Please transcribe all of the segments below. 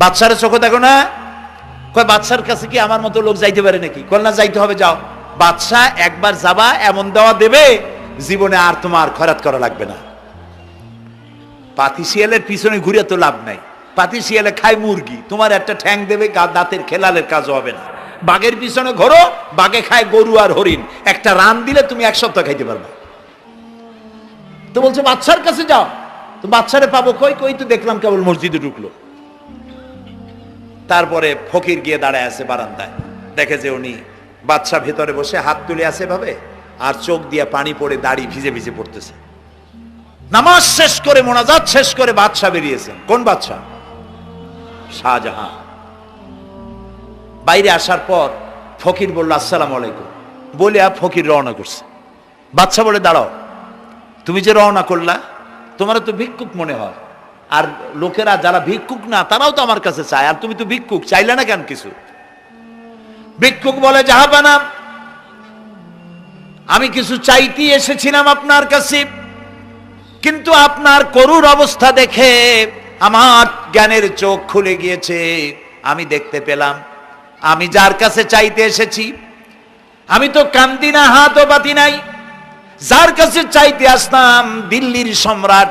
বাচ্চারের চোখে দেখো না? কয় বাচ্চার কাছে কি আমার মতো লোক যাইতে পারে নাকি? কল না, যাইতে হবে, যাও। বাচ্চা একবার যাবা, এমন দেওয়া দেবে, জীবনে আর তোমার খরাত করা লাগবে না। পাতিশিয়ালের পিছনে ঘুরে তো লাভ নাই। পাতিশিয়ালে খায় মুরগি, তোমার একটা ঠ্যাং দেবে দাঁতের খেলালের কাজ হবে না। বাঘের পিছনে ঘোরো, বাঘে খায় গরু আর হরিণ। একটা রান দিলে তুমি এক সপ্তাহ খাইতে পারবে। তো বলছে বাচ্চার কাছে যাও। তো বাচ্চারে পাবো, কই কই তো দেখলাম কেবল মসজিদে ঢুকলো। তারপরে ফকির গিয়ে দাঁড়ায় আছে বারান্দায়। দেখে যে উনি বাচ্চা ভেতরে বসে হাত তুলে আছে ভাবে আর চোখ দিয়ে পানি পড়ে দাড়ি ভিজে ভিজে পড়তেছে। নামাজ শেষ করে, মোনাজাত শেষ করে বাদশাহ বেরিয়েছেন। কোন বাদশাহ? শাহজাহান। বাইরে আসার পর ফকির বলল, আসসালাম আলাইকুম। বলে আর ফকির রওনা করছে। বাচ্চা বলে, দাঁড়াও, তুমি যে রওনা করলা তোমার তো ভিক্ষুক মনে হয়। আর লোকেরা যারা ভিক্ষুক না, তারাও তো আমার কাছে চায়। আর তুমি তো ভিক্ষুক, চাইলে না কেন কিছু? ভিক্ষুক বলে জাহাবানা আমি কিছু চাইতে এসেছিলাম আপনার কাছে। কিন্তু আপনার করুর অবস্থা দেখে আমার জ্ঞানের চোখ খুলে গিয়েছে। আমি দেখতে পেলাম, আমি যার কাছে চাইতে এসেছি, আমি তো কান্দি না, হাতও পাতি নাই। যার কাছে চাইতে আসতাম, দিল্লির সম্রাট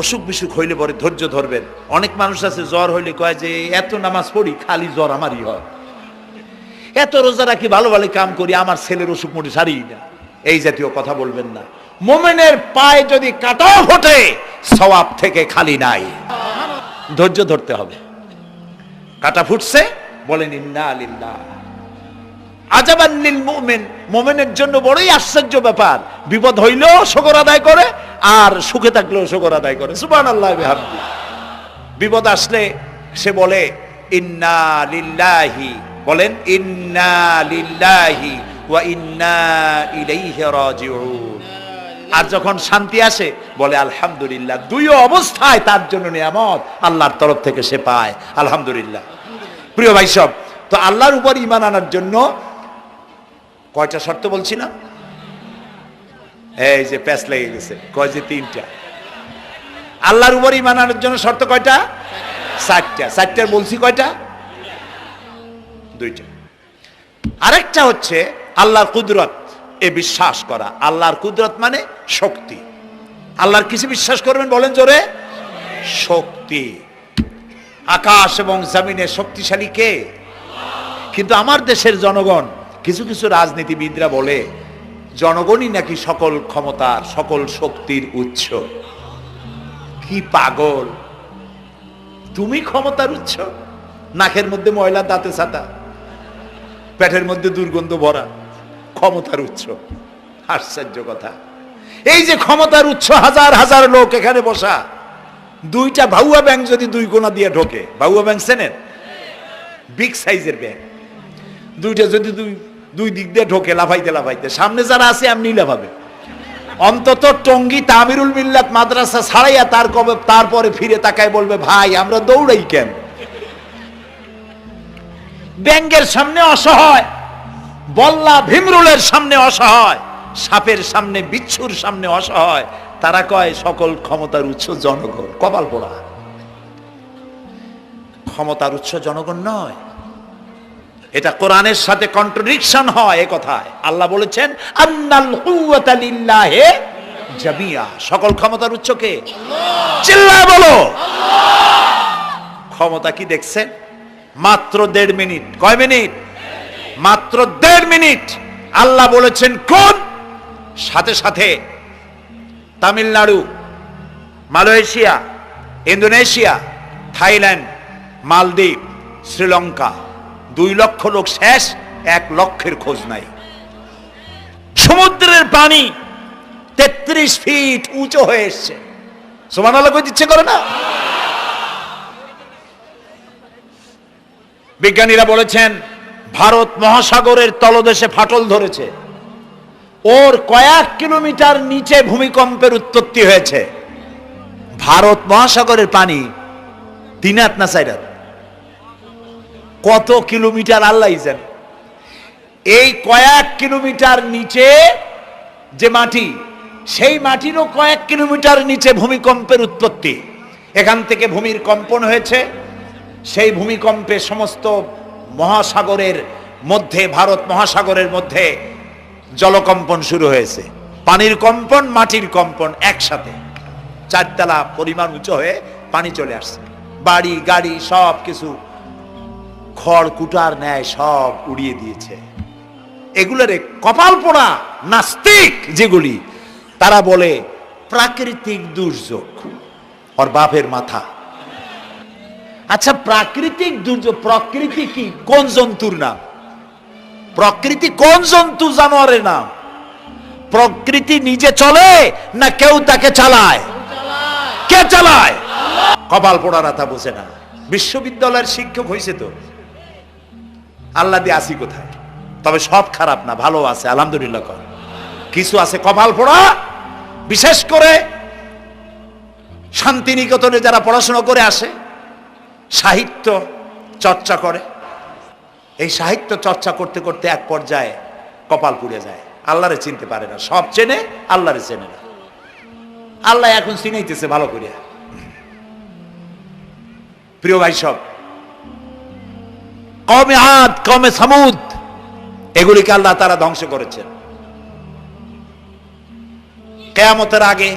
অসুখ বিসুখ হইলে পরে ধৈর্য ধরবেন। অনেক মানুষ আছে, জ্বর হইলে কয় যে, এত নামাজ পড়ি, খালি জ্বর আমারই হয়। এত রোজা রাখি, ভালো ভালো কাম করি, আমার ছেলের অসুখ মোটে সারি না। এই জাতীয় কথা বলবেন না। মোমেনের পায়ে যদি কাটাও ফোটে, সওয়াব থেকে খালি নাই। ধৈর্য ধরতে হবে। কাটা ফুটছে, বলেন, ইন্না আলিল্লাহ আজাবান্নিল মুমিন। মুমিনের জন্য বড়ই আশ্চর্য ব্যাপার। বিপদ হইলেও শকর আদায় করে আর সুখে থাকলেও শকর আদায় করে। সুবহানাল্লাহ, বিহামদি। বিপদ আসলে সে বলে, ইন্না লিল্লাহি। বলেন, ইন্না লিল্লাহি ওয়া ইন্না ইলাইহি রাজিউন। আর যখন শান্তি আসে, বলে, আলহামদুলিল্লাহ। দুই অবস্থায় তার জন্য নিয়ামত আল্লাহর তরফ থেকে সে পায়। আলহামদুলিল্লাহ। প্রিয় ভাই সব, তো আল্লাহর উপর ইমান আনার জন্য কয়টা শর্ত বলছি না? এই যে প্যাস লেগে গেছে। কয় যে তিনটা? আল্লাহর উপর ইমান জন্য শর্ত কয়টা? চারটা। চারটার বলছি কয়টা? দুইটা। আরেকটা হচ্ছে আল্লাহর কুদরত, এ বিশ্বাস করা। আল্লাহর কুদরত মানে শক্তি। আল্লাহর কিছু বিশ্বাস করবেন বলেন জোরে? শক্তি। আকাশ এবং জমিনে শক্তিশালী কে? কিন্তু আমার দেশের জনগণ, কিছু কিছু রাজনীতিবিদরা বলে জনগণই নাকি সকল ক্ষমতার, সকল শক্তির উৎস? কি পাগল? তুমি ক্ষমতার উৎস? নাকের মধ্যে ময়লা, দাঁতে ছাতা, পেটের মধ্যে দুর্গন্ধ ভরা, ক্ষমতার উৎস। আশ্চর্য কথা। এই যে ক্ষমতার উৎস, হাজার হাজার লোক এখানে বসা, দুইটা ভাউয়া ব্যাংক যদি দুই কোনা দিয়ে ঢোকে, ভাউয়া ব্যাংক সেনের বিগ সাইজের ব্যাংক। দুইটা যদি দুই দুই দিক দিয়ে ঢোকে, লাফাইতে লাফাইতে। সামনে যারা আছে, এমনি লাফাবে। অন্তত টঙ্গি তামিরুল মিল্লাত মাদ্রাসা ছাড়াইয়া তার কবে তারপরে ফিরে তাকায় বলবে, ভাই, আমরা দৌড়াই কেন? ব্যাংকের সামনে অসহায়, বল্লা ভীমরুলের সামনে অসহায়, সাপের সামনে, বিচ্ছুর সামনে অসহায়। তারা কয়, সকল ক্ষমতার উৎস জনগণ। কপাল পোড়া। ক্ষমতার উৎস জনগণ নয়। এটা কোরআনের সাথে কন্ট্রোডিকশন হয় এ কথায়। আল্লাহ বলেছেন আন্নাল কুওয়াতা লিল্লাহি জামিয়া। সকল ক্ষমতার উৎস কে? চিল্লায় বলো। ক্ষমতা কি দেখছেন? মাত্র দেড় মিনিট। কয় মিনিট? মাত্র দেড় মিনিট। আল্লাহ বলেছেন কোন? সাথে সাথে তামিলনাড়ু মালয়েশিয়া ইন্দোনেশিয়া থাইল্যান্ড মালদ্বীপ শ্রীলঙ্কা। দুই লক্ষ লোক শেষ, এক লক্ষের খোঁজ নাই। সমুদ্রের পানি তেত্রিশ ফিট উঁচু হয়ে এসছে। সমান আল্লাহ করে না? বিজ্ঞানীরা বলেছেন, ভারত মহাসাগরের তলদেশে ফাটল ধরেছে। ওর কয়েক কিলোমিটার নিচে ভূমিকম্পের উৎপত্তি হয়েছে। ভারত মহাসাগরের পানি তিন হাত না হাত? কত কিলোমিটার আল্লাহ জানে? এই কয়েক কিলোমিটার নিচে যে মাটি, সেই মাটিরও কয়েক কিলোমিটার নিচে ভূমিকম্পের উৎপত্তি। এখান থেকে ভূমির কম্পন হয়েছে। সেই ভূমিকম্পে সমস্ত মহাসাগরের মধ্যে, ভারত মহাসাগরের মধ্যে জলকম্পন শুরু হয়েছে। পানির কম্পন, মাটির কম্পন একসাথে। চারতলা পরিমাণ উঁচু হয়ে পানি চলে আসছে। বাড়ি, গাড়ি সব কিছু খড়, কুটার ন্যায় সব উড়িয়ে দিয়েছে। এগুলোরে কপাল পোড়া নাস্তিক যেগুলি, তারা বলে প্রাকৃতিক দুর্যোগ, ওর বাপের মাথা। আচ্ছা প্রাকৃতিক দুর্যোগ, প্রকৃতি কি? কোন জন্তুর নাম? প্রকৃতি কোন জন্তু জানোয়ারের নাম? প্রকৃতি নিজে চলে না কেউ তাকে চালায়? কে চালায়? কপাল পোড়ারা তা বোঝে না। বিশ্ববিদ্যালয়ের শিক্ষক হয়েছে তো। আল্লাহ দিয়ে আসি কোথায়? তবে সব খারাপ না, ভালো আছে, আলহামদুলিল্লাহ কর। কিছু আছে কপাল পোড়া, বিশেষ করে শান্তিনিকেতনে যারা পড়াশোনা করে আসে, সাহিত্য চর্চা করে, এই সাহিত্য চর্চা করতে করতে এক পর্যায়ে কপাল পুড়ে যায়। আল্লাহরে চিনতে পারে না, সব চেনে, আল্লাহরে চেনে না। আল্লাহ এখন চিনাইতেছে ভালো করিয়া। প্রিয় ভাই সব কমে আদ কমে সামুদ। এগুলিকে আল্লাহ তারা ধ্বংস করেছেন। কেয়ামতের আগে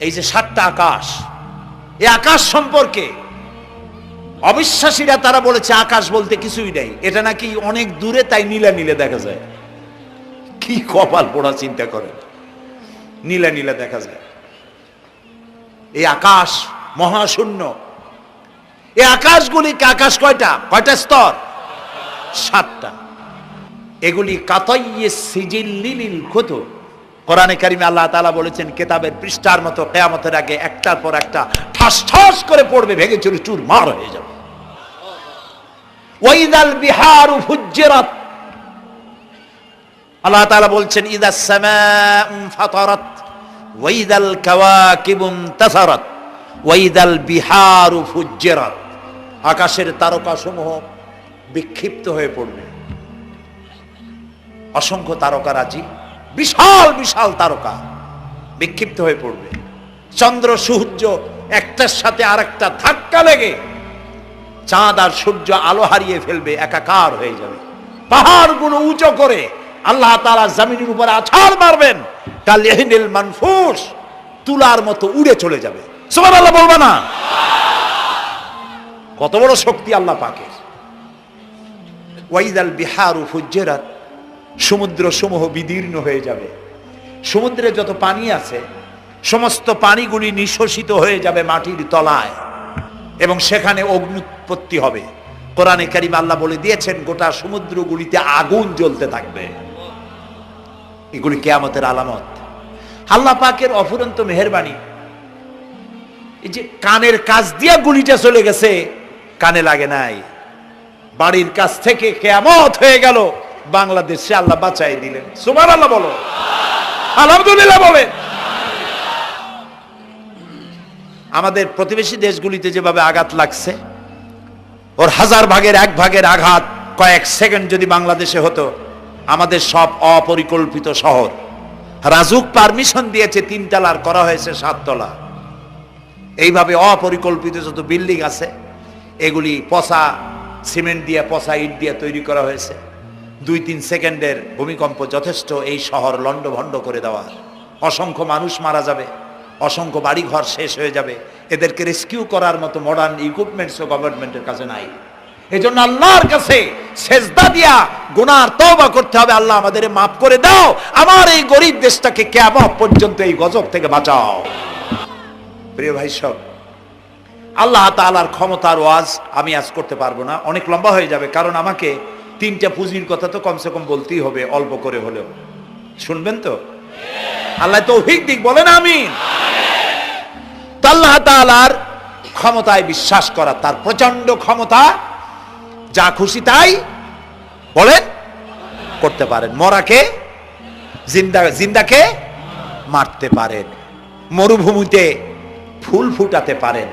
এই যে সাতটা আকাশ, এই আকাশ সম্পর্কে অবিশ্বাসীরা তারা বলেছে, আকাশ বলতে কিছুই নেই। এটা নাকি অনেক দূরে, তাই নীলা নীলে দেখা যায়। কি কপাল পোড়া চিন্তা করে নীলা নীলা দেখা যায়। এই আকাশ মহাশূন্য। এই আকাশগুলি আকাশ কয়টা? কয়টা স্তর? সাতটা। এগুলি কাতাইয়ে সিজিল্লিলিল ক্ষত কোরআনে কারিমে আল্লাহ তাআলা বলেছেন, কেতাবের পৃষ্ঠার মতো কেয়ামতের আগে একটার পর একটা ঠাস ঠাস করে পড়বে, ভেঙে চুরি চুর মার হয়ে যাবে। ওয়াইদাল বিহারু ফুজ্জিরাত। আল্লাহ তাআলা বলছেন, ইদা সামাউ ফাতারাত, ওয়াইদাল কাওয়াকিবুন তাসারাত, ওয়াইদাল বিহারু ফুজ্জিরাত। আকাশের তারকাসমূহ বিক্ষিপ্ত হয়ে পড়বে। অসংখ্য তারকারাজি, বিশাল বিশাল তারকা বিক্ষিপ্ত হয়ে পড়বে। চন্দ্র, সূর্য একটার সাথে আর একটা ধাক্কা লেগে চাঁদ আর সূর্য আলো হারিয়ে ফেলবে, একাকার হয়ে যাবে। পাহাড়গুলো উঁচু করে আল্লাহ তারা জমিনের উপরে আছাড় মারবেন ইহনিল মানফুস তুলার মতো উড়ে চলে যাবে। সুবহানাল্লাহ বলবা না? কত বড় শক্তি আল্লাহ পাকের। ওয়াইদাল বিহারু ফুজ্জেরাত সমুদ্র সমূহ বিদীর্ণ হয়ে যাবে। সমুদ্রে যত পানি আছে, সমস্ত পানিগুলি নিঃশ্বসিত হয়ে যাবে মাটির তলায়। এবং সেখানে অগ্নুৎপত্তি হবে। কোরআনে কারিম আল্লাহ বলে দিয়েছেন, গোটা সমুদ্রগুলিতে আগুন জ্বলতে থাকবে। এগুলি কেয়ামতের আলামত। আল্লাহ পাকের অফুরন্ত মেহরবানি। এই যে কানের কাজ দিয়া গুলিটা চলে গেছে কানে লাগে নাই। বাড়ির কাছ থেকে কেয়ামত হয়ে গেল। বাংলাদেশে আল্লাহ বাঁচাই দিলেন। সুমান আল্লাহ বলো। আলহামদুলিল্লাহ বলে আমাদের প্রতিবেশী দেশগুলিতে যেভাবে আঘাত লাগছে, ওর হাজার ভাগের এক ভাগের আঘাত কয়েক সেকেন্ড যদি বাংলাদেশে হতো, আমাদের সব অপরিকল্পিত শহর। রাজুক পারমিশন দিয়েছে, তিনতলার করা হয়েছে সাততলা। এইভাবে অপরিকল্পিত যত বিল্ডিং আছে এগুলি পচা, সিমেন্ট দিয়ে, পচা ইট দিয়ে তৈরি করা হয়েছে। দুই তিন সেকেন্ডের ভূমিকম্প যথেষ্ট এই শহর লণ্ডভণ্ড করে দেওয়ার অসংখ্য মানুষ মারা যাবে, অসংখ্য বাড়িঘর শেষ হয়ে যাবে। এদেরকে রেস্কিউ করার মতো মডার্ন ইকুইপমেন্টসও গভর্নমেন্টের কাছে নাই। এই জন্য আল্লাহর কাছে সেজদা দিয়া গুনার তওবা করতে হবে। আল্লাহ আমাদের মাফ করে দাও। আমার এই গরিব দেশটাকে কেমন পর্যন্ত এই গজব থেকে বাঁচাও। প্রিয় ভাই সব আল্লাহ তালার ক্ষমতার ওয়াজ আমি আজ করতে পারব না। অনেক লম্বা হয়ে যাবে, কারণ আমাকে তিনটা পুঁজির কথা তো কমসে কম বলতেই হবে, অল্প করে হলেও। শুনবেন তো? আল্লাহ তৌফিক দিক, বলেন আমিন। তো আল্লাহ তালার ক্ষমতায় বিশ্বাস করা, তার প্রচণ্ড ক্ষমতা, যা খুশি তাই বলেন, করতে পারেন। মরাকে, জিন্দা, জিন্দাকে মারতে পারেন। মরুভূমিতে ফুল ফুটাতে পারেন।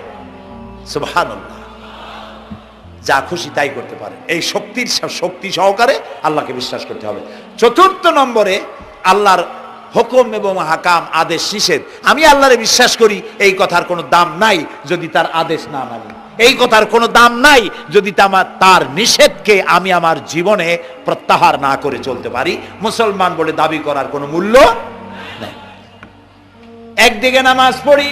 সুবহানাল্লাহ। যা খুশি তাই করতে পারেন। এই শক্তির শক্তি সহকারে আল্লাহকে বিশ্বাস করতে হবে। চতুর্থ নম্বরে আল্লাহর হুকুম এবং হাকাম, আদেশ নিষেধ। আমি আল্লাহরে বিশ্বাস করি, এই কথার কোনো দাম নাই যদি তার আদেশ না মানি। এই কথার কোনো দাম নাই যদি তার নিষেধকে আমি আমার জীবনে প্রত্যাহার না করে চলতে পারি। মুসলমান বলে দাবি করার কোনো মূল্য নেই। একদিকে নামাজ পড়ি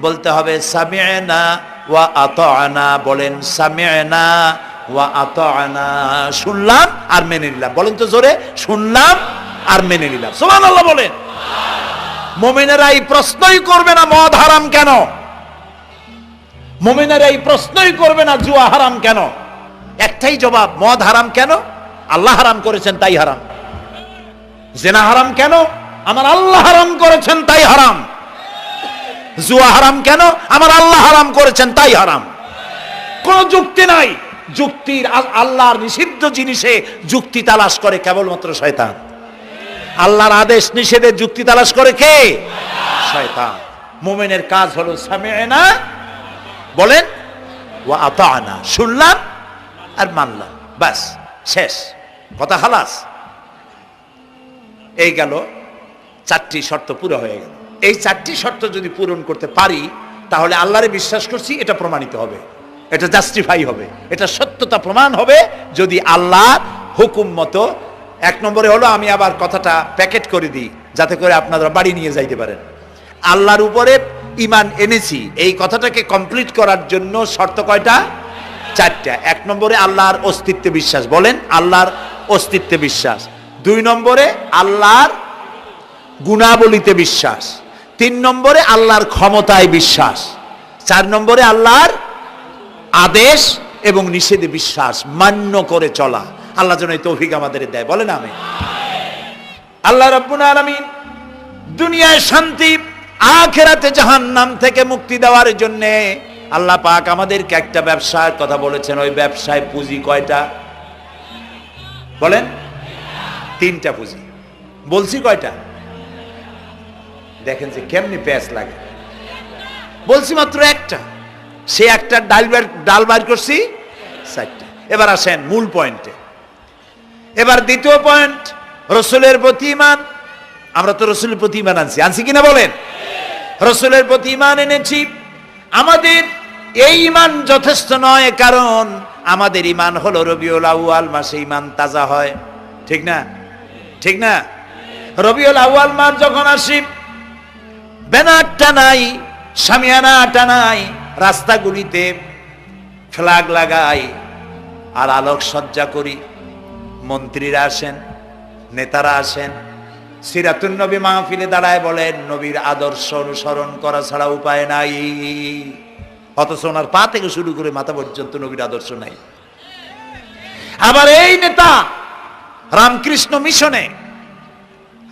বলতে হবে সামিয়না ওয়া আতআনা। বলেন সামিয়না ওয়া আতআনা। শুনলাম আর মেনে নিলাম। বলেন তো জোরে, শুনলাম আর মেনে নিলাম। সুবহানাল্লাহ বলেন। মুমিনেরা এই প্রশ্নই করবে না, মদ হারাম কেন? মুমিনেরা এই প্রশ্নই করবে না, জুয়া হারাম কেন? একটাই জবাব, মদ হারাম কেন? আল্লাহ হারাম করেছেন, তাই হারাম। জেনা হারাম কেন? আমার আল্লাহ হারাম করেছেন, তাই হারাম। জুয়া হারাম কেন? আমার আল্লাহ হারাম করেছেন, তাই হারাম। কোন যুক্তি নাই। যুক্তির আল্লাহর নিষিদ্ধ জিনিসে যুক্তি তালাশ করে কেবলমাত্র শয়তান। আল্লাহর আদেশ নিষেধে যুক্তি তালাশ করে কে? শয়তান। মোমেনের কাজ হলো সামিয়না বলেন ও আতানা শুনলাম আর মানলাম। বাস শেষ। কথা খালাস। এই গেল, চারটি শর্ত পুরো হয়ে গেল। এই চারটি শর্ত যদি পূরণ করতে পারি, তাহলে আল্লাহরে বিশ্বাস করছি এটা প্রমাণিত হবে। এটা জাস্টিফাই হবে। এটা সত্যতা প্রমাণ হবে যদি আল্লাহ হুকুম মতো, এক নম্বরে হলো আমি আবার কথাটা প্যাকেট করে দিই, যাতে করে আপনারা বাড়ি নিয়ে যাইতে পারেন। আল্লাহর উপরে ইমান এনেছি, এই কথাটাকে কমপ্লিট করার জন্য শর্ত কয়টা? চারটা। এক নম্বরে আল্লাহর অস্তিত্বে বিশ্বাস। বলেন, আল্লাহর অস্তিত্বে বিশ্বাস। দুই নম্বরে আল্লাহর গুণাবলিতে বিশ্বাস। তিন নম্বরে আল্লাহর ক্ষমতায় বিশ্বাস, চার নম্বরে আল্লাহর আদেশ এবং নিষেধে বিশ্বাস, মান্য করে চলা। আল্লাহ যেন এই তৌফিক আমাদের দেয়। বলেন আমি আল্লাহ রব্বুল আলামিন দুনিয়ায় শান্তি, আখেরাতে জাহান নাম থেকে মুক্তি দেওয়ার জন্য আল্লাহ পাক আমাদেরকে একটা ব্যবসার কথা বলেছেন। ওই ব্যবসায় পুঁজি কয়টা? বলেন? তিনটা পুঁজি। বলছি কয়টা? দেখেন যে কেমনি প্যাঁচ লাগে। বলছি মাত্র একটা। সে একটা ডাল ডাল বার করছি, চারটা। এবার আসেন মূল পয়েন্টে। এবার দ্বিতীয় পয়েন্ট, রসুলের প্রতি ইমান আমরা তো রসুলের প্রতি ইমান আনছি। আনছি কিনা বলেন? রসুলের প্রতি ইমান এনেছি। আমাদের এই ইমান যথেষ্ট নয়, কারণ আমাদের ইমান হলো রবিউল আউয়াল মাসে ইমান তাজা হয়। ঠিক না? ঠিক না? রবিউল আউয়াল মাস যখন আসি ব্যানার নাই সামিয়ানা নাই রাস্তাগুলিতে ফ্ল্যাগ লাগাই আর আলোক সজ্জা করি। মন্ত্রীরা আসেন, নেতারা আসেন, সিরাতুন নবী মাহফিলে দাঁড়ায় বলেন, নবীর আদর্শ অনুসরণ করা ছাড়া উপায় নাই। অথচ ওনার পা থেকে শুরু করে মাথা পর্যন্ত নবীর আদর্শ নাই। আবার এই নেতা রামকৃষ্ণ মিশনে,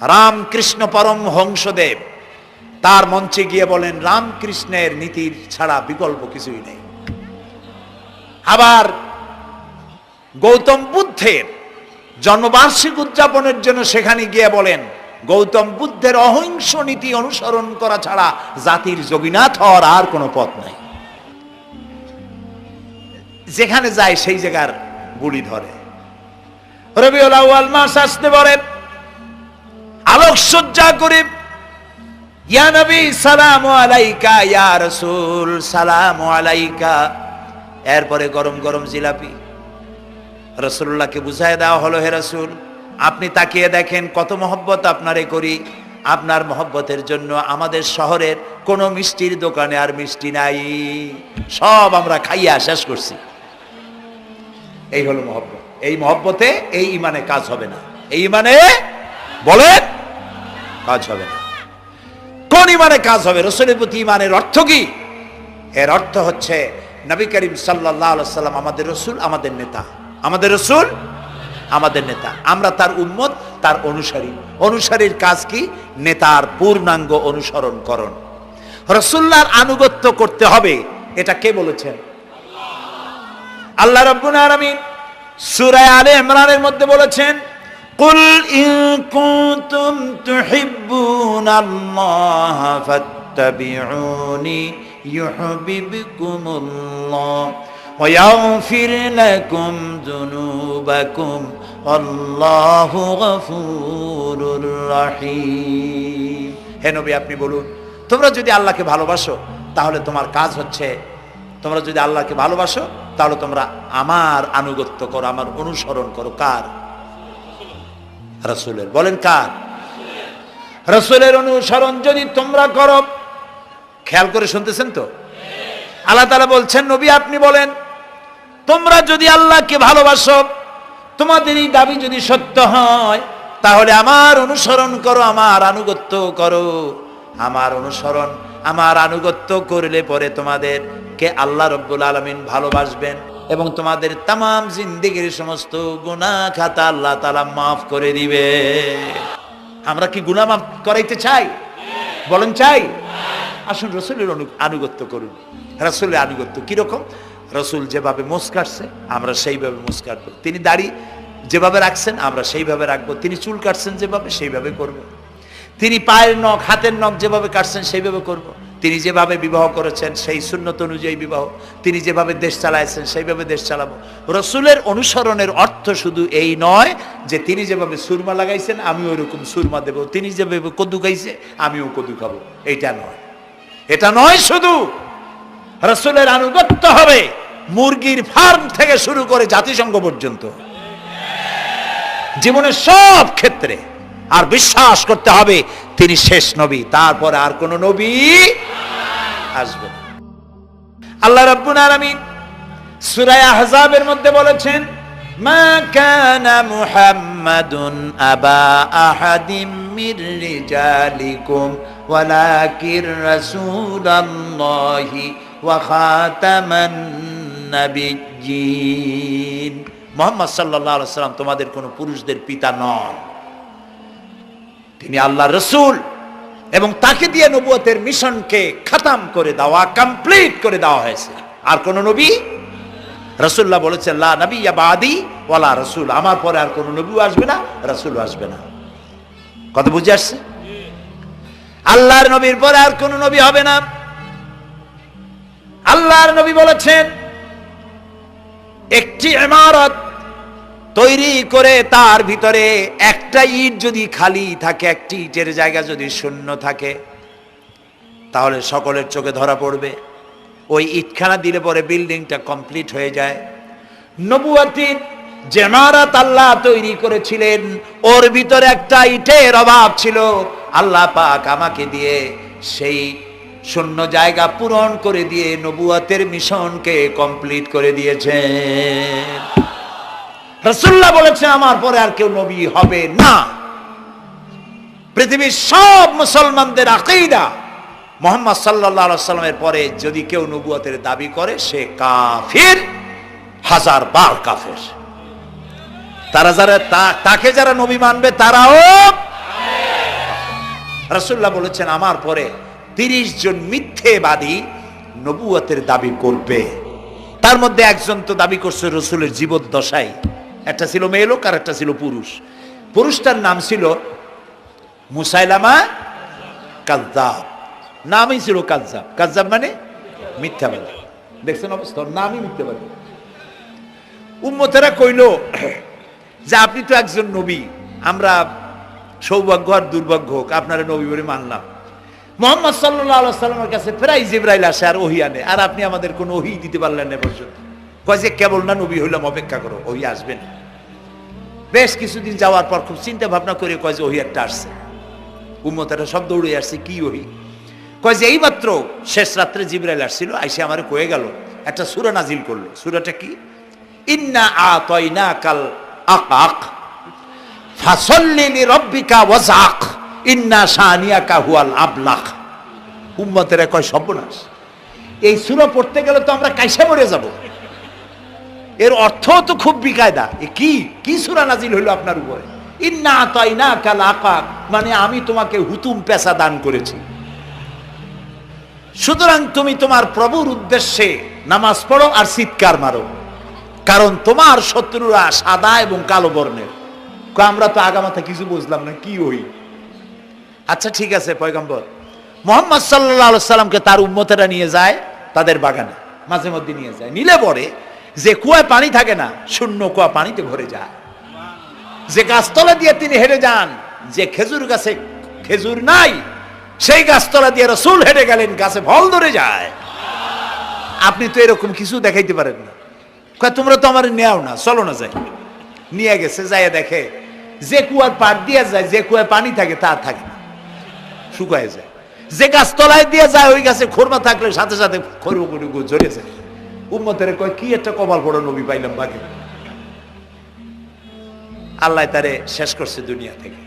রামকৃষ্ণ পরম হংসদেব তার মঞ্চে গিয়ে বলেন, রামকৃষ্ণের নীতির ছাড়া বিকল্প কিছুই নেই। আবার গৌতম বুদ্ধের জন্মবার্ষিক উদযাপনের জন্য সেখানে গিয়ে বলেন, গৌতম বুদ্ধের অহিংস নীতি অনুসরণ করা ছাড়া জাতির যোগীনাথ হওয়ার আর কোনো পথ নাই। যেখানে যায় সেই জায়গার গুলি ধরে। রবিউল আউয়াল মাস আসতে পারে আলোক সজ্জা করে ইয়া নবী, সালাম আলাইকা, ইয়া রাসূল, সালাম আলাইকা। এরপরে গরম গরম জিলাপি। রসুল্লাহকে বুঝাই দেওয়া হলো, হে রসুল, আপনি তাকিয়ে দেখেন কত মহব্বত আপনারে করি। আপনার মহব্বতের জন্য আমাদের শহরের কোনো মিষ্টির দোকানে আর মিষ্টি নাই। সব আমরা খাইয়া শেষ করছি। এই হলো মহব্বত। এই মহব্বতে এই ইমানে কাজ হবে না। এই ইমানে বলেন, কাজ হবে না। কোন ইমানে কাজ হবে? রসুলের প্রতি ইমানের অর্থ কি? এর অর্থ হচ্ছে, নবী করিম সাল্লাহ সাল্লাম আমাদের রসুল, আমাদের নেতা। আমাদের রসুল, আমাদের নেতা। আমরা তার উম্মত, তার অনুসারী। অনুসারীর কাজ কি? নেতার পূর্ণাঙ্গ অনুসরণ করণ। রসুল্লাহর আনুগত্য করতে হবে, এটা কে বলেছেন? আল্লাহ রব্বুল আলামিন সূরা আলে ইমরানের মধ্যে বলেছেন قل إن كنتم تحبون الله فاتبعوني يحببكم الله ويغفر لكم ذنوبكم والله غفور رحيم হে নবী আপনি বলুন তোমরা যদি আল্লাহকে ভালোবাসো তাহলে তোমার কাজ হচ্ছে তোমরা যদি আল্লাহকে ভালোবাসো তাহলে তোমরা আমার আনুগত্য করো আমার অনুসরণ করো কার রসুলের। বলেন কার? রসুলের অনুসরণ যদি তোমরা করো, খেয়াল করে শুনতেছেন তো? আল্লাহ তালা বলছেন, নবী আপনি বলেন, তোমরা যদি আল্লাহকে ভালোবাসো, তোমাদের এই দাবি যদি সত্য হয়, তাহলে আমার অনুসরণ করো, আমার আনুগত্য করো। আমার অনুসরণ, আমার আনুগত্য করলে পরে তোমাদেরকে আল্লাহ রব্বুল আলমিন ভালোবাসবেন। এবং তোমাদের তাম জিন্দিগির সমস্ত গুণা খাতা আল্লাহ তালা মাফ করে দিবে। আমরা কি গুণা মাফ করাইতে চাই? বলেন চাই। আসুন রসুলের আনুগত্য করুন। রসুলের আনুগত্য কীরকম? রসুল যেভাবে মোস কাটছে, আমরা সেইভাবে মোস কাটবো। তিনি দাড়ি যেভাবে রাখছেন, আমরা সেইভাবে রাখব। তিনি চুল কাটছেন যেভাবে, সেইভাবে করব। তিনি পায়ের নখ, হাতের নখ যেভাবে কাটছেন, সেইভাবে করব। তিনি যেভাবে বিবাহ করেছেন, সেই শূন্যত অনুযায়ী বিবাহ। তিনি যেভাবে দেশ চালাইছেন, সেইভাবে দেশ চালাবো। রসুলের অনুসরণের অর্থ শুধু এই নয় যে তিনি যেভাবে সুরমা লাগাইছেন, আমিও ওইরকম সুরমা দেব। তিনি যেভাবে কদু খাইছে, আমিও কদু খাব। এইটা নয়। এটা নয় শুধু রসুলের আনুগত্য হবে মুরগির ফার্ম থেকে শুরু করে জাতিসংঘ পর্যন্ত। জীবনের সব ক্ষেত্রে আর বিশ্বাস করতে হবে তিনি শেষ নবী, তারপরে আর কোন নবী আসবে। আল্লাহ রাব্বুল আলামিন সূরা আহজাবের মধ্যে বলেছেন, মা কানা মুহাম্মাদুন আবা আহাদিম মির রিজালিকুম, ওয়ালাকির রাসূলুল্লাহি ওয়া খাতামান নাবিয়্যিন মুহাম্মদ সাল্লাল্লাহু আলাইহি সাল্লাম তোমাদের কোনো পুরুষদের পিতা নন তিনি আল্লাহ রসুল এবং তাকে দিয়ে নবুয়তের মিশনকে খাতাম করে দেওয়া কমপ্লিট করে দেওয়া হয়েছে। আর কোন নবী? রসুল্লাহ বলেছেন, লা নবী রসুল। আমার পরে আর কোন নবীও আসবে না রসুল আসবে না। কত বুঝে আসছে? আল্লাহর নবীর পরে আর কোন নবী হবে না। আল্লাহর নবী বলেছেন, একটি ইমারত তৈরি করে তার ভিতরে একটা ইট যদি খালি থাকে, একটি ইটের জায়গা যদি শূন্য থাকে, তাহলে সকলের চোখে ধরা পড়বে। ওই ইটখানা দিলে পরে বিল্ডিংটা কমপ্লিট হয়ে যায়। নবুয়াতির জেমারাত আল্লাহ তৈরি করেছিলেন। ওর ভিতরে একটা ইটের অভাব ছিল। আল্লাহ পাক আমাকে দিয়ে সেই শূন্য জায়গা পূরণ করে দিয়ে নবুয়াতের মিশনকে কমপ্লিট করে দিয়েছেন। রসুল্লাহ বলেছেন, আমার পরে আর কেউ নবী হবে না। পৃথিবীর সব মুসলমানদের আকিদা, মোহাম্মদ সাল্লাহ সাল্লামের পরে যদি কেউ নবুয়াতের দাবি করে, সে কাফির, হাজার বার কাফের। তারা যারা তাকে যারা নবী মানবে, তারাও রসুল্লাহ বলেছেন, আমার পরে তিরিশ জন মিথ্যেবাদী নবুয়াতের দাবি করবে। তার মধ্যে একজন তো দাবি করছে রসুলের জীবদ্দশায়। একটা ছিল মেয়ে লোক আর একটা ছিল পুরুষ। পুরুষটার নাম ছিল মুসাইলামা কাজ্জাব। নামই ছিল কাজ্জাব। কাজ্জাব মানে মিথ্যাবাদী দেখছেন অবস্থা? নামই মিথ্যাবাদী উম্মতেরা কইল যে আপনি তো একজন নবী, আমরা সৌভাগ্য আর দুর্ভাগ্য হোক, আপনারা নবী বলে মানলাম। মোহাম্মদ সাল্লাহ সাল্লামের কাছে প্রায় জিব্রাইল আসে আর ওহি আনে। আর আপনি আমাদের কোনো ওহি দিতে পারলেন না পর্যন্ত। কয় যে কেবল না নবী হইলাম, অপেক্ষা করো, ওই আসবেন বেশ কিছুদিন যাওয়ার পর খুব চিন্তা ভাবনা করে কয় যে ওহি একটা আসছে। উম্মতেরা সব দৌড়ে আসছে, কি ওহি কয় যে এইমাত্র শেষ রাত্রে জিব্রাইল আসছিল, আইসে আমার কয়ে গেল, একটা সুরা নাজিল করল। সুরাটা কি? ইন্না তয়না কাল আকাক, ফাসল্লি রব্বিকা ওয়াজাক ইন্না শানিয়াকা হুয়াল আবলাক। উম্মতেরা কয় সর্বনাশ। এই সুরা পড়তে গেলে তো আমরা কাইসা মরে যাব। এর অর্থ তো খুব বিকায়দা। এ কি? কি সূরা নাজিল হইল আপনার উপরে? ইন্না তাইনা কাল আকাক মানে আমি তোমাকে হুতুম পেশা দান করেছি। সুতরাং তুমি তোমার প্রভুর উদ্দেশ্যে নামাজ পড়ো আর চিৎকার মারো। কারণ তোমার শত্রুরা সাদা এবং কালো বর্ণের। আমরা তো আগামাথা কিছু বুঝলাম না, কি ওই? আচ্ছা ঠিক আছে, পয়গম্বর। মোহাম্মদ সাল্লাহ সাল্লামকে তার উম্মতেরা নিয়ে যায়, তাদের বাগানে, মাঝে মধ্যে নিয়ে যায়। নিলে পরে যে কুয়ায় পানি থাকে না, শূন্য কুয়া পানিতে ভরে যায়। যে গাছতলা দিয়ে তিনি হেঁটে যান, যে খেজুর গাছে খেজুর নাই, সেই গাছতলা দিয়ে রসুল হেঁটে গেলেন, গাছে ফল ধরে যায়। আপনি তো এরকম কিছু দেখাইতে পারেন না। তোমরা তো আমার নেও না, চলো না যাই। নিয়ে গেছে, যাইয়া দেখে, যে কুয়ার পাট দিয়ে যায়, যে কুয়ায় পানি থাকে, তা থাকে না। শুকায় যায়। যে গাছ তলায় দিয়ে যায়, ওই গাছে খোরমা থাকলে সাথে সাথে খরু করে ঝরে যায়। উম্মতের কয়, কি একটা কপাল পড়ো নবী পাইলাম বাকি? আল্লাহ তারে শেষ করছে দুনিয়া থেকে।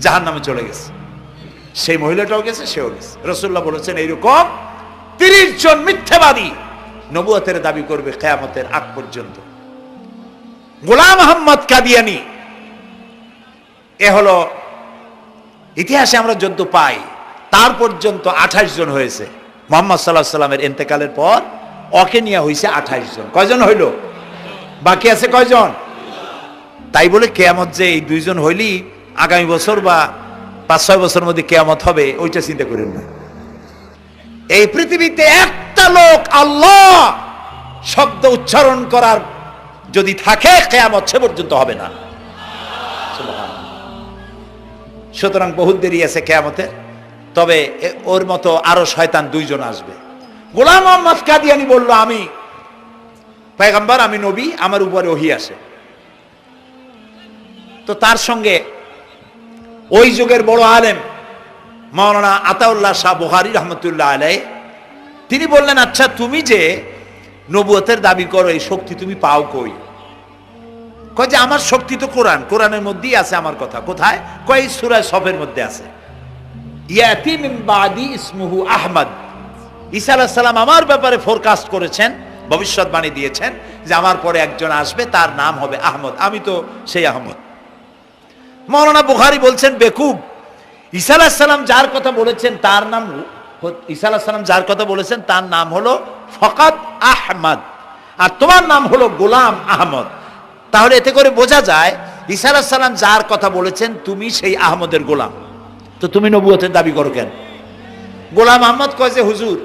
জাহান নামে চলে গেছে। সেই মহিলাটাও গেছে, সেও গেছে। রসুল্লাহ বলেছেন, এইরকম তিরিশ জন মিথ্যাবাদী নবুয়তের দাবি করবে কেয়ামতের আগ পর্যন্ত। গোলাম আহম্মদ কাদিয়ানি, এ হলো ইতিহাসে আমরা যদ্য পাই, তার পর্যন্ত আঠাশ জন হয়েছে। মোহাম্মদ সাল্লাহ সাল্লামের এন্তেকালের পর অকে নিয়ে হয়েছে আঠাশ জন। কয়জন হইল? বাকি আছে কয়জন? তাই বলে কেয়ামত যে এই দুইজন হইলি, আগামী বছর বা পাঁচ, ছয় বছরের মধ্যে কেয়ামত হবে, ওইটা চিন্তা করেন না। এই পৃথিবীতে একটা লোক আল্লাহ শব্দ উচ্চারণ করার যদি থাকে, কেয়ামত সে পর্যন্ত হবে না। সুতরাং বহুত দেরি আছে কেয়ামতে, তবে ওর মতো আরও শয়তান দুইজন আসবে। গোলাম মোহাম্মদ কাদিয়ানি বলল, আমি পেগম্বর আমি নবী, আমার উপরে ওহি আসে তো তার সঙ্গে ওই যুগের বড় আলেম মাওলানা আতাউল্লাহ শাহ বুহারি রহমতুল্লাহ আলাই তিনি বললেন আচ্ছা তুমি যে নবুয়তের দাবি করো, এই শক্তি তুমি পাও কই? কয় যে, আমার শক্তি তো কোরআন, কোরআনের মধ্যেই আছে আমার কথা। কোথায়? কয় সুরায় সফের মধ্যে আছে। ইয়াতি মিন বাদি ইসমুহু আহমদ। ঈসা আলাইহিস সালাম আমার ব্যাপারে ফোরকাস্ট করেছেন, ভবিষ্যৎবাণী দিয়েছেন যে আমার পরে একজন আসবে, তার নাম হবে আহমদ। আমি তো সেই আহমদ। মৌলানা বুখারি বলছেন, বেকুব, ঈসা আলাইহিস সালাম যার কথা বলেছেন, তার নাম ঈসা আলাইহিস সালাম যার কথা বলেছেন, তার নাম হলো ফকাত আহমদ। আর তোমার নাম হলো গোলাম আহমদ। তাহলে এতে করে বোঝা যায়, ঈসা আলাইহিস সালাম যার কথা বলেছেন, তুমি সেই আহমদের গোলাম। তো তুমি নবুয়তের দাবি করো কেন? গোলাম আহমদ কয় যে, হুজুর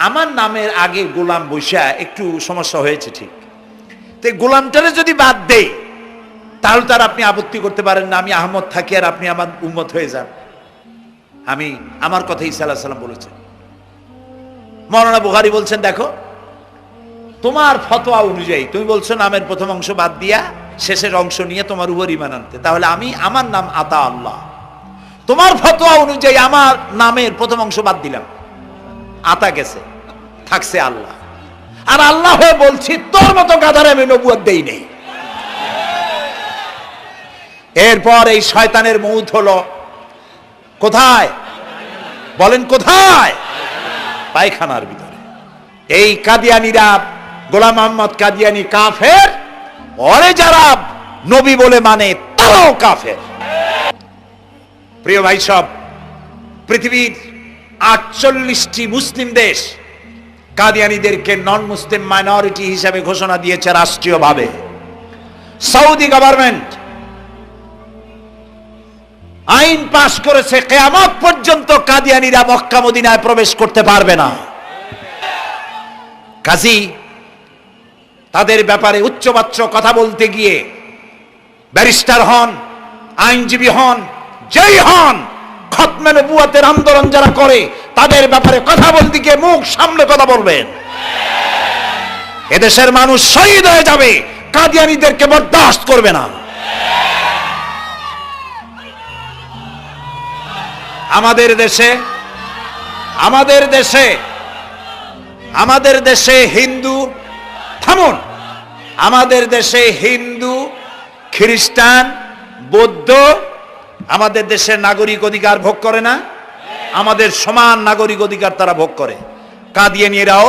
আমার নামের আগে গোলাম বৈশা একটু সমস্যা হয়েছে ঠিক। তো গোলামটারে যদি বাদ দেই, তাহলে তার আপনি আপত্তি করতে পারেন না, আমি আহমদ থাকি আর আপনি আমার উম্মত হয়ে যান। আমি, আমার কথা ঈসা আলাহ সাল্লাম বলেছেন। মৌলানা বুখারি বলছেন, দেখো, তোমার ফতোয়া অনুযায়ী, তুমি বলছো নামের প্রথম অংশ বাদ দিয়া, শেষের অংশ নিয়ে তোমার উপর ইমান আনতে। তাহলে আমি, আমার নাম আতা আল্লাহ। তোমার ফতোয়া অনুযায়ী আমার নামের প্রথম অংশ বাদ দিলাম। আতা গেছে। থাকছে আল্লাহ। আর আল্লাহ হয়ে বলছি, তোর মতো গাধারে আমি নবুয়াদ দেই নেই। এরপর এই শয়তানের মৌত হলো। কোথায়? বলেন কোথায়? পায়খানার ভিতরে। এই কাদিয়ানিরা গোলাম মোহাম্মদ কাদিয়ানি কাফের ওরে যারা নবী বলে মানে তারাও কাফের। প্রিয় ভাই সব, পৃথিবীর আটচল্লিশটি মুসলিম দেশ কাদিয়ানিদেরকে নন মুসলিম মাইনরিটি হিসেবে ঘোষণা দিয়েছে রাষ্ট্রীয়ভাবে। সৌদি গভর্নমেন্ট আইন পাশ করেছে, কেয়ামত পর্যন্ত কাদিয়ানিরা মক্কা মদিনায় প্রবেশ করতে পারবে না। কাজী, তাদের ব্যাপারে উচ্চবাচ্য কথা বলতে গিয়ে ব্যারিস্টার হন, আইনজীবী হন, যেই হন খতমে নবুয়াতের আন্দোলন যারা করে, তাদের ব্যাপারে কথা বলতে গিয়ে মুখ সামনে কথা বলবেন। এদেশের মানুষ শহীদ হয়ে যাবে, কাদিয়ানিদেরকে বরদাস্ত করবে না। আমাদের দেশে আমাদের দেশে আমাদের দেশে হিন্দু, থামুন, আমাদের দেশে হিন্দু, খ্রিস্টান, বৌদ্ধ আমাদের দেশের নাগরিক অধিকার ভোগ করে না? আমাদের সমান নাগরিক অধিকার তারা ভোগ করে। কাদিয়ানিরাও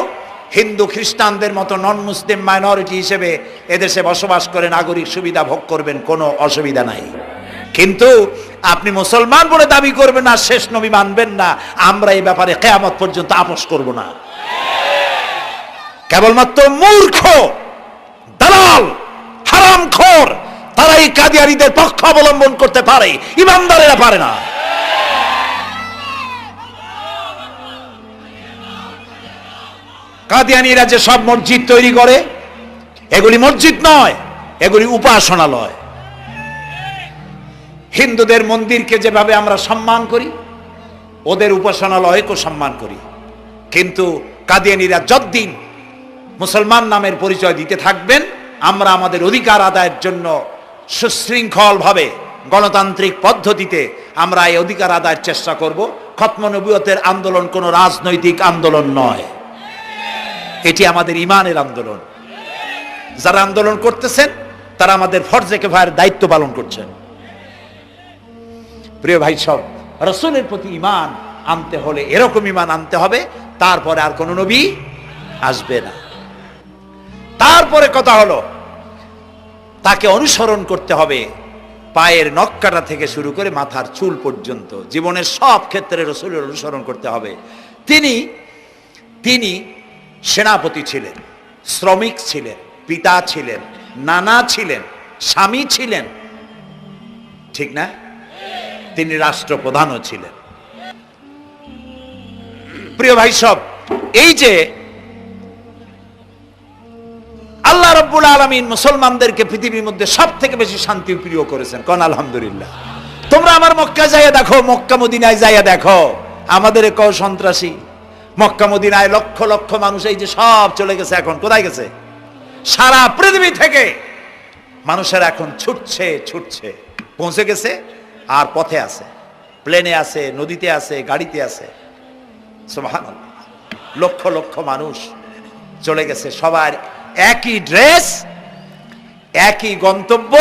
হিন্দু খ্রিস্টানদের মতো নন মুসলিম মাইনরিটি হিসেবে এদেশে বসবাস করে নাগরিক সুবিধা ভোগ করবেন, কোনো অসুবিধা নাই। কিন্তু আপনি মুসলমান বলে দাবি করবেন না শেষ নবী মানবেন না, আমরা এই ব্যাপারে কেয়ামত পর্যন্ত আপোষ করব না। কেবলমাত্র মূর্খ, দালাল, হারামখোর তারাই কাদিয়ারিদের পক্ষ অবলম্বন করতে পারে। ইমানদারেরা পারে না। কাদিয়ানিরা যে সব মসজিদ তৈরি করে, এগুলি মসজিদ নয়, এগুলি উপাসনালয়। হিন্দুদের মন্দিরকে যেভাবে আমরা সম্মান করি, ওদের উপাসনালয়কেও সম্মান করি। কিন্তু কাদিয়ানিরা যতদিন মুসলমান নামের পরিচয় দিতে থাকবেন, আমরা আমাদের অধিকার আদায়ের জন্য সুশৃঙ্খলভাবে গণতান্ত্রিক পদ্ধতিতে আমরা এই অধিকার আদায়ের চেষ্টা করব। খতমনবীয়তের আন্দোলন কোনো রাজনৈতিক আন্দোলন নয়। এটি আমাদের ইমানের আন্দোলন। যারা আন্দোলন করতেছেন, তারা আমাদের ফরজেকে ভাইয়ের দায়িত্ব পালন করছেন। প্রিয় ভাই সব, রসুলের প্রতি ইমান আনতে হলে এরকম ইমান আনতে হবে, তারপরে আর কোন নবী আসবে না। তারপরে কথা হলো তাকে অনুসরণ করতে হবে। পায়ের নক্কাটা থেকে শুরু করে মাথার চুল পর্যন্ত। জীবনের সব ক্ষেত্রে রসুলের অনুসরণ করতে হবে। তিনি তিনি সেনাপতি ছিলেন, শ্রমিক ছিলেন, পিতা ছিলেন, নানা ছিলেন, স্বামী ছিলেন। ঠিক না? তিনি রাষ্ট্রপ্রধানও ছিলেন। প্রিয় ভাই সব, এই যে আল্লাহ রব্বুল আলমিন মুসলমানদেরকে পৃথিবীর মধ্যে সব থেকে বেশি শান্তি প্রিয় করেছেন। কন আলহামদুলিল্লাহ। তোমরা আমার মক্কা যাইয়া দেখো, মক্কা মদিনায় যাইয়া দেখো। আমাদের কও সন্ত্রাসী? মক্কা মদিনায় লক্ষ লক্ষ মানুষ এই যে সব চলে গেছে এখন। কোথায় গেছে? সারা পৃথিবী থেকে মানুষের এখন ছুটছে ছুটছে। পৌঁছে গেছে, আর পথে আছে। প্লেনে আছে, নদীতে আছে, গাড়িতে আছে। লক্ষ লক্ষ মানুষ চলে গেছে। সবার একই ড্রেস একই গন্তব্য।